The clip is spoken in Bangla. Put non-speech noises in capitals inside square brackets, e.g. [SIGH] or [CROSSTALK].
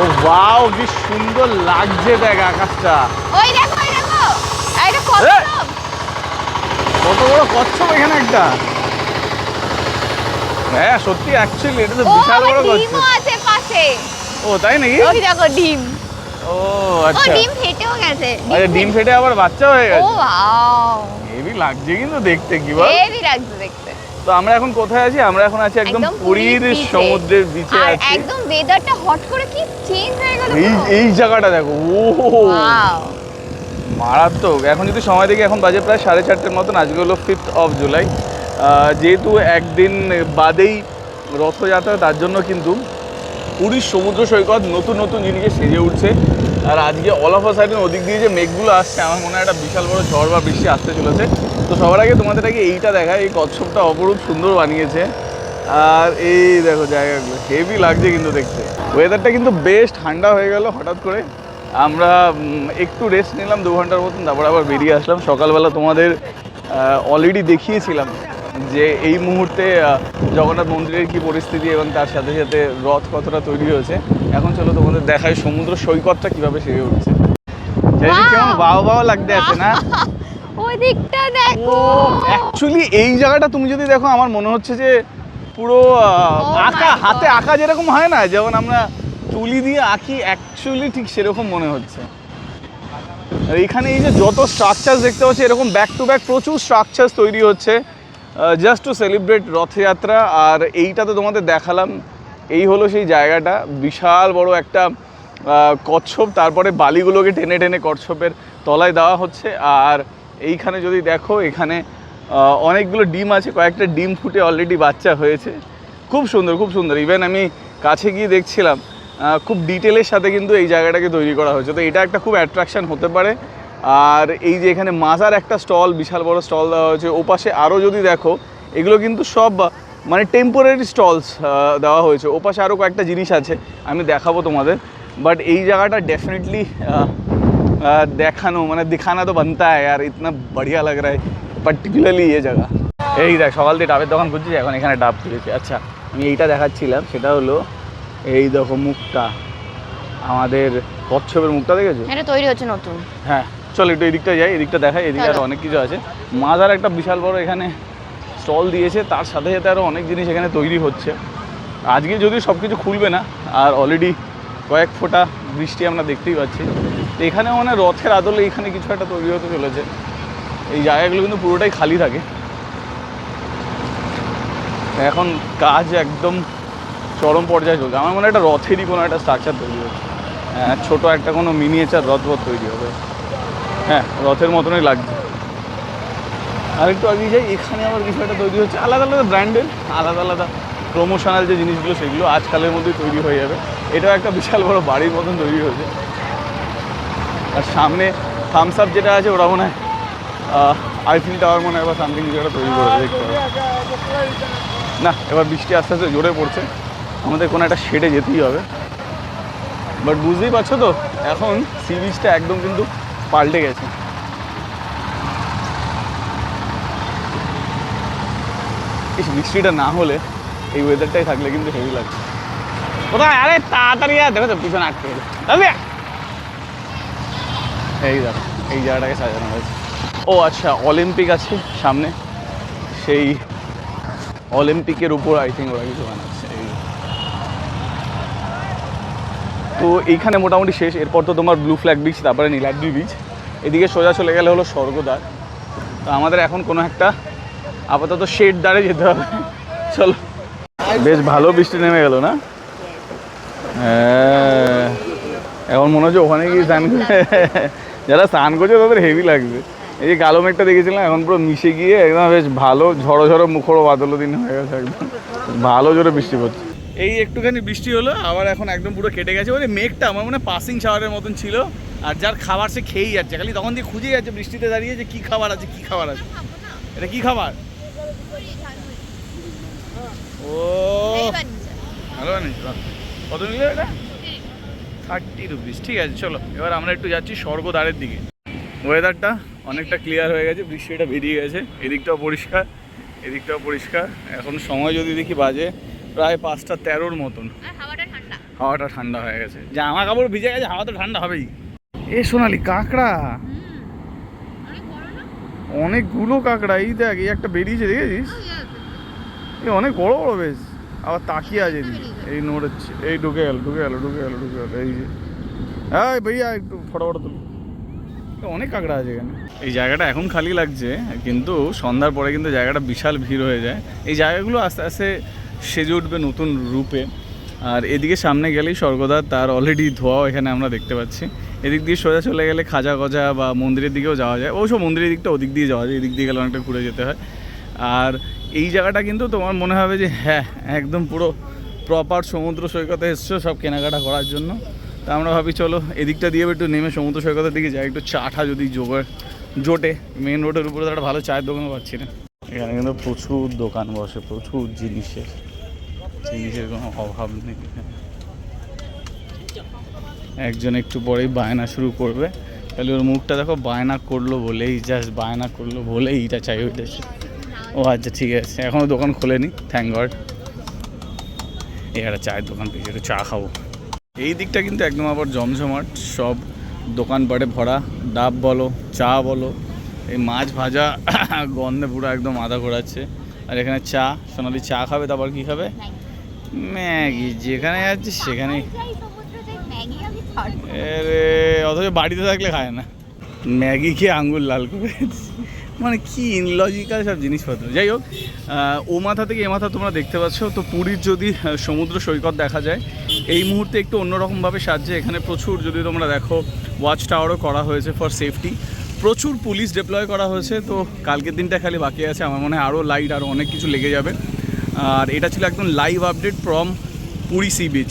ও ওয়াও কি সুন্দর লাগছে দেখ আকাশটা। ওই দেখো ওই দেখো। এটা কত কত বড় কচ্ছপ এখানে একটা। হ্যাঁ সত্যি অ্যাকচুয়ালি এটা তো বিশাল বড় কচ্ছপ। আছে পাশে। ও তাই নাকি? ওই দেখো ডিম। ও ও আচ্ছা। ডিম ফেটেও গেছে। আরে ডিম ফেটে আবার বাচ্চা হয়ে ও গেছে। ওয়াও। হেভি লাগছে কিন্তু দেখতে কি বল? হেভি লাগছে দেখতে। তো আমরা এখন কোথায় আছি? আমরা এখন আছি একদম পুরীর সমুদ্রের বিচে আর আছি। একদম ওয়েদারটা হট করে কি চেঞ্জ হয়ে গেল এই এই জায়গাটা দেখো ও মারাত্মক। এখন যদি সময় দেখি এখন বাজে প্রায় সাড়ে চারটের মতন আজকে হলো ফিফথ অফ জুলাই যেহেতু একদিন বাদেই রথযাত্রা তার জন্য কিন্তু পুরীর সমুদ্র সৈকত নতুন নতুন জিনিসে সেজে উঠছে। আর আজকে অল অফ সাইডেন ওদিক দিয়ে যে মেঘগুলো আসছে, আমার মনে হয় একটা বিশাল বড় ঝড় বা বৃষ্টি আসতে চলেছে। তো সবার আগে তোমাদের আগে এইটা দেখায় এই কচ্ছপটা অপরূপ সুন্দর বানিয়েছে। আর এই দেখো জায়গাগুলো হেভি লাগছে কিন্তু দেখতে। ওয়েদারটা কিন্তু বেশ ঠান্ডা হয়ে গেল হঠাৎ করে। আমরা একটু রেস্ট নিলাম, দু ঘণ্টার মতন, তারপর আবার বেরিয়ে আসলাম। সকালবেলা তোমাদের অলরেডি দেখিয়েছিলাম। যে এই মুহূর্তে জগন্নাথ মন্দিরের কি পরিস্থিতি এবং তার সাথে সাথে রথ কতটা তৈরি হয়েছে এখন চলো তোমাদের দেখায় সমুদ্র সৈকতটা কীভাবে সেরে উঠছে। কেমন! বাবা বাবা লাগতে আছে না? [LAUGHS] ওই দিকটা দেখো! অ্যাকচুয়ালি এই জায়গাটা তুমি যদি দেখো আমার মনে হচ্ছে যে পুরো Oh আঁকা হাতে আঁকা যেরকম হয় না যেমন আমরা তুলি দিয়ে আঁকি অ্যাকচুয়ালি ঠিক সেরকম মনে হচ্ছে। আর এখানে এই যে যত স্ট্রাকচার্স দেখতে পাচ্ছি এরকম ব্যাক টু ব্যাক প্রচুর স্ট্রাকচার্স তৈরি হচ্ছে। জাস্ট টু সেলিব্রেট রথযাত্রা, আর এইটা তো তোমাদের দেখালাম, এই হলো সেই জায়গাটা, বিশাল বড় একটা কচ্ছপ, তারপরে বালিগুলোকে টেনে টেনে কচ্ছপের তলায় দেওয়া হচ্ছে, আর এইখানে যদি দেখো, এখানে অনেকগুলো ডিম আছে, কয়েকটা ডিম ফুটে অলরেডি বাচ্চা হয়েছে। খুব সুন্দর খুব সুন্দর। ইভেন আমি কাছে গিয়ে দেখছিলাম খুব ডিটেলের সাথে কিন্তু এই জায়গাটাকে তৈরি করা হয়েছে। তো এটা একটা খুব অ্যাট্রাকশন হতে পারে। আর এই যে এখানে মাজার একটা স্টল বিশাল বড় স্টল দেওয়া হয়েছে। ওপাশে আরও যদি দেখো এগুলো কিন্তু সব মানে টেম্পোরারি স্টলস দেওয়া হয়েছে। ওপাশে আরও কয়েকটা জিনিস আছে আমি দেখাবো তোমাদের। বাট এই জায়গাটা ডেফিনেটলি দেখানো মানে দেখানা তো বানতা হয় আর ইতনা বড়িয়া লাগ রা পার্টিকুলারলি এ জায়গা। এই দেখ সকাল থেকে ডাবের দোকান খুঁজছি এখন এখানে ডাব খুলেছি আচ্ছা আমি এইটা দেখাচ্ছিলাম সেটা হলো এই দেখো মুখটা। আমাদের কচ্ছপের মুখটা দেখেছ? এটা তৈরি হচ্ছে নতুন। হ্যাঁ। চল একটু এদিকটা যাই এদিকটা দেখাই এদিকে আরও অনেক কিছু আছে। মাজার একটা বিশাল বড় এখানে স্টল দিয়েছে তার সাথে সাথে আরও অনেক জিনিস এখানে তৈরি হচ্ছে। আজকে যদিও সব কিছু খুলবে না আর অলরেডি কয়েক ফোঁটা বৃষ্টি আমরা দেখতেই পাচ্ছি। এখানে মানে রথের আদলে এখানে কিছু একটা তৈরি হতে চলেছে। এই জায়গাগুলো কিন্তু পুরোটাই খালি থাকে। এখন কাজ একদম চরম পর্যায়ে চলছে। আমার মনে হয় একটা রথেরই কোনো একটা স্ট্রাকচার তৈরি হচ্ছে। হ্যাঁ, ছোট একটা কোনো মিনিয়েচার রথ রথ তৈরি হবে। হ্যাঁ রথের মতনই লাগছে। আর একটু আগে যাই এখানে আবার একটা তৈরি হচ্ছে। আলাদা আলাদা ব্র্যান্ডের, আলাদা আলাদা প্রমোশনাল যে জিনিসগুলো, সেগুলো আজকালের মধ্যেই তৈরি হয়ে যাবে। এটাও একটা বিশাল বড় বাড়ির মতন তৈরি হয়েছে। আর সামনে থামস আপ যেটা আছে ওরা মনে হয় আইফিল টাওয়ার মনে হয় বা সামথিং কিছু একটা তৈরি করে দেখতে হবে। না, এবার বৃষ্টি আস্তে আস্তে জোরে পড়ছে। আমাদের কোনো একটা শেডে যেতেই হবে। বাট বুঝতেই পারছ তো, এখন সি বিচটা একদম কিন্তু পাল্টে গেছে। বৃষ্টিটা না হলে এই ওয়েদারটাই থাকলে কিন্তু হেভি লাগছে কোথায়? আরে তাড়াতাড়ি আর দেখো তো পিছনে আটকে গেলে এই দেখো, এই জায়গাটাকে সাজানো হয়েছে। ও আচ্ছা অলিম্পিক আছে সামনে। সেই অলিম্পিকের উপর আই থিঙ্ক ওরা কিছু বানাচ্ছে। এই তো এইখানে মোটামুটি শেষ। এরপর তো তোমার ব্লু ফ্ল্যাগ বিচ তারপরে নীলাদ্রি বিচ এদিকে সোজা চলে গেলে হলো স্বর্গদ্বার। তো আমাদের এখন কোনো একটা আপাতত শেড দ্বারে যেতে হবে। চলো। বেশ ভালো বৃষ্টি নেমে গেল না? হ্যাঁ। এখন মনে হচ্ছে ওখানে গিয়ে স্নান যারা স্নান করছে তাদের হেভি লাগবে। এই যে কালো মেঘটা দেখেছিলাম, এখন পুরো মিশে গিয়ে একদম বেশ ভালো ঝড়ো ঝড়ো মুখরো বাদল দিন হয়ে গেছে একদম। ভালো জোরে বৃষ্টি পড়ছে। এই একটুখানি বৃষ্টি হলো, আবার এখন একদম পুরো কেটে গেছে ওই মেঘটা আমার মনে পাসিং শাওয়ারের মতন ছিল। আর যার খাবার সে খেয়েই যাচ্ছে। খালি তখন দিয়ে খুঁজেই যাচ্ছে বৃষ্টিতে দাঁড়িয়ে যে কী খাবার আছে, কী খাবার আছে। এটা কী খাবার? ও, ভালো কত নিলে এটা? থার্টি রুপিস ঠিক আছে, চলো, এবার আমরা একটু যাচ্ছি স্বর্গদ্বারের দিকে। ওয়েদারটা অনেকটা ক্লিয়ার হয়ে গেছে, বৃষ্টিটা বেরিয়ে গেছে। এদিকটাও পরিষ্কার এদিকটাও পরিষ্কার। এখন সময় যদি দেখি বাজে প্রায় পাঁচটা তেরোর মতন। হাওয়াটা ঠান্ডা। হয়ে গেছে। জামা কাপড় ভিজে গেছে হাওয়া তো ঠান্ডা হবেই। এ সোনালি কাঁকড়া? অনেকগুলো কাঁকড়া এই দেখ এই একটা বেরিয়েছে দেখেছিস? এ অনেক বড় বড় বেশ। আবার তাকিয়ে আছে এই নড়েছে এই ঢুকে গেল ঢুকে গেল ঢুকে গেল ঢুকে গেল এই যে। হ্যাঁ ভাইয়া একটু ফটো ফটো তুল। অনেক কাঁকড়া আছে এখানে। এই জায়গাটা এখন খালি লাগছে কিন্তু সন্ধ্যার পরে কিন্তু জায়গাটা বিশাল ভিড় হয়ে যায়। এই জায়গাগুলো আস্তে আস্তে সেজে উঠবে নতুন রূপে। আর এদিকে সামনে গেলেই স্বর্গদ্বার তার অলরেডি ধোয়াও এখানে আমরা দেখতে পাচ্ছি। এদিক দিয়ে সোজা চলে গেলে খাজা গজা বা মন্দিরের দিকেও যাওয়া যায়। অবশ্য মন্দিরের দিকটা ওদিক দিয়ে যাওয়া যায়, এদিক দিয়ে গেলে অনেকটা ঘুরে যেতে হয়। আর এই জায়গাটা কিন্তু তোমার মনে হবে যে হ্যাঁ একদম পুরো প্রপার সমুদ্র সৈকতে এসছো সব কেনাকাটা করার জন্য। তা আমরা ভাবি চলো, এদিকটা দিয়ে একটু নেমে সমুদ্র সৈকতের দিকে যাই। একটু চাটা যদি জোগাড়, জোটে মেন রোডের উপরে একটা ভালো চায়ের দোকানও পাচ্ছি না। এখানে কিন্তু প্রচুর দোকান বসে, প্রচুর জিনিসের। জিনিসের কোনো অভাব নেই। একজন একটু পরেই বায়না শুরু করবে। তাহলে ওর মুখটা দেখো বায়না করল বলেই জাস্ট বায়না করল বলেই এইটা চাই ওইটা। ও আচ্ছা ঠিক আছে। এখনও দোকান খোলেনি থ্যাংক গড এই একটা চায়ের দোকান পেয়েছি, একটু চা খাব। এই দিকটা কিন্তু একদম আবার জমজমাট। সব দোকানপাটে ভরা। ডাব বলো, চা বলো, এই মাছ ভাজা, গন্ধে পুরো একদম আদা ঘোরাচ্ছে। আর এখানে চা, সোনালি চা খাবে, তারপর কি খাবে? ম্যাগি, যেখানে যাচ্ছে সেখানে। অথচ বাড়িতে থাকলে খায় না। ম্যাগি খেয়ে আঙ্গুল লাল করে মানে কি ইনলজিক্যাল সব জিনিসপত্র। যাই হোক ও মাথা থেকে এ মাথা তোমরা দেখতে পাচ্ছ। তো পুরীর যদি সমুদ্র সৈকত দেখা যায়, এই মুহূর্তে একটু অন্যরকমভাবে সাজছে। এখানে প্রচুর যদি তোমরা দেখো ওয়াচ টাওয়ারও করা হয়েছে ফর সেফটি প্রচুর পুলিশ ডিপ্লয় করা হয়েছে। তো কালকের দিনটা খালি বাকি আছে। আমার মনে হয় আরও লাইট আরও অনেক কিছু লেগে যাবে। আর এটা ছিল একদম live update from Puri sea beach